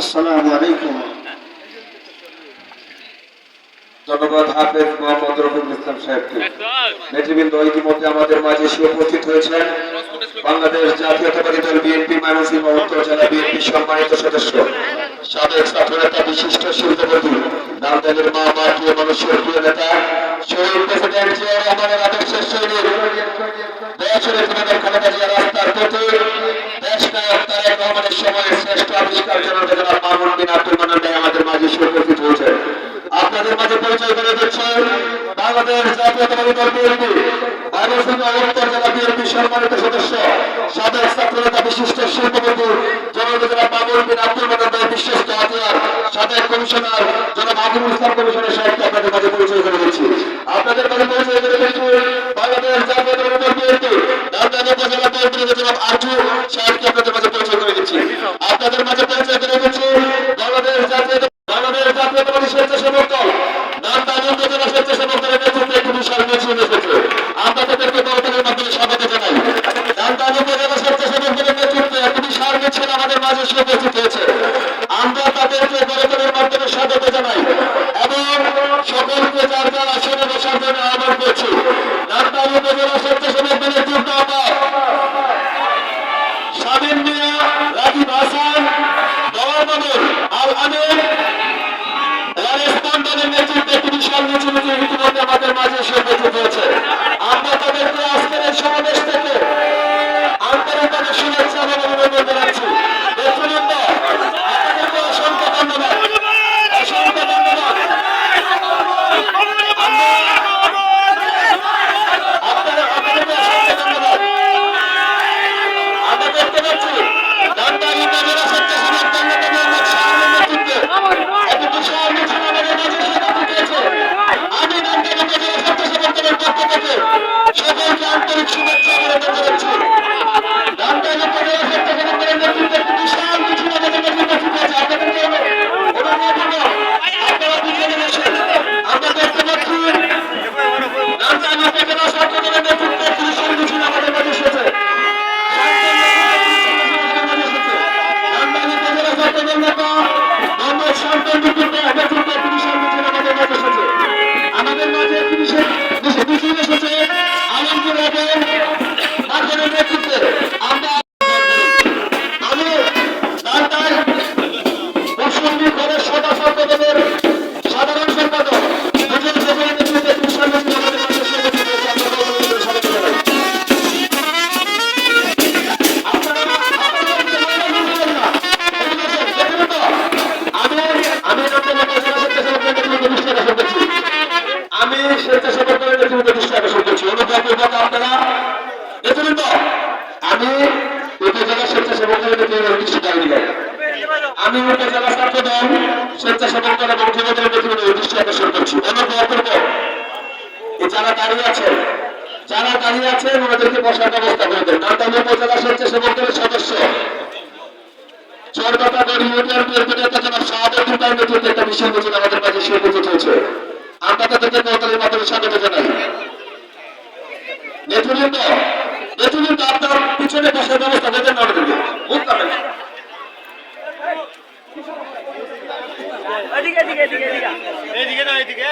আসসালামু আলাইকুম। ধন্যবাদ হাফেজ মোহাম্মদ রফিকুল ইসলাম সাহেবকে। নেতৃবৃন্দ ইতিমধ্যে আমাদের মাঝে এসে উপস্থিত হয়েছেন। বাংলাদেশ জাতীয়তাবাদী দল বিএনপি ময়মনসিংহ উত্তর জেলা বিএনপি সম্মানিত সদস্য। সাবেক ছাত্রনেতা, বিশিষ্ট শিল্পপতি, নামদানের মা মা মানুষের প্রিয় নেতা, শহীদ প্রেসিডেন্ট জিয়া রহমানের আদর্শের সৈনিক বছরের ক্ষমতা জিয়া তারেক রহমানের সময়ে শ্রেষ্ঠ আবিষ্কার জনক জনাব মামুন বিন আব্দুল মান্নান ভাই আমাদের মাঝে উপস্থিত হয়েছে আপনাদের মাঝে পরিচয় করে দিচ্ছে, বাংলাদেশ জাতীয়তাবাদী দল বিএনপি। ময়মনসিংহ উত্তর জেলা বিএনপি সম্মানিত সদস্য, সাবেক ছাত্রনেতা বিশিষ্ট শিল্পপতি জনক জনাব মামুন বিন আব্দুল মান্নান ভাই, বিশ্বস্ত হাতিয়ার, সাবেক কমিশনার জনাব আজিমুল ইসলাম কমিশনের সাহেবকে আপনাদের মাঝে পরিচয় করে দিচ্ছি। আপনাদের মাঝে পরিচয় করে দিচ্ছি বাংলাদেশ জাতীয়তাবাদী দল বিএনপি। রাজধানী উপজেলা বিএনপি জনাব আরজু সাহেবকে আপনাদের মাঝে পরিচয় করে দিচ্ছি আপনাদের মাঝে পরিচয় করে দিচ্ছি বাংলাদেশ জাতীয় বাংলাদেশ জাতীয়তাবাদী স্বেচ্ছাসেবক দল। নামদানি উপজেলা স্বেচ্ছাসেবক দলের নেতৃত্বে একটি বিশাল মিছিল এসেছে। আমরা তাদেরকে দলগুলোর মাধ্যমে স্বাগত জানাই। নামদানি উপজেলা স্বেচ্ছাসেবক দলের নেতৃত্বে একটি বিশাল মিছিল আমাদের মাঝে এসে উপস্থিত হয়েছে আমরা তাদেরকে দলগুলোর মাধ্যমে স্বাগত জানাই এবং সকলকে যার যার আসনে বসার জন্য আহ্বান করছি। নামদানি উপজেলা স্বেচ্ছাসেবক দলের যুগ্ম আহ্বায়ক স্বাধীন হাসান ইতিমধ্যে আমাদের মাঝে এসে উপস্থিত আমি উপজেলা স্বেচ্ছাসেবক দলের দৃষ্টি দাঁড়িয়ে দিলাম আমি উপজেলা ছাত্র দল স্বেচ্ছাসেবক দল এবং যুবদলের নেতৃত্বে দৃষ্টি আকর্ষণ করছি অনুগ্রহপূর্বক এই যারা দাঁড়িয়ে আছেন যারা দাঁড়িয়ে আছেন ওনাদেরকে বসার ব্যবস্থা করে দেন। নান্দামী উপজেলা স্বেচ্ছাসেবক দলের সদস্য চরকাটা গড়ি ইউনিয়ন নেতা জনাব শাহাদুল ভাইয়ের নেতৃত্বে একটা বিশাল মিছিল আমাদের কাছে এসে উপস্থিত হয়েছে। আমরা তাদেরকে কৌতলের মাধ্যমে স্বাগত জানাই। নেতৃবৃন্দ নেতৃবৃন্দ আপনার পিছনে বসার ব্যবস্থা করে দেন না আমাদেরকে বুঝতে এদিকে এদিকে এদিকে এদিকে। এদিকে না এদিকে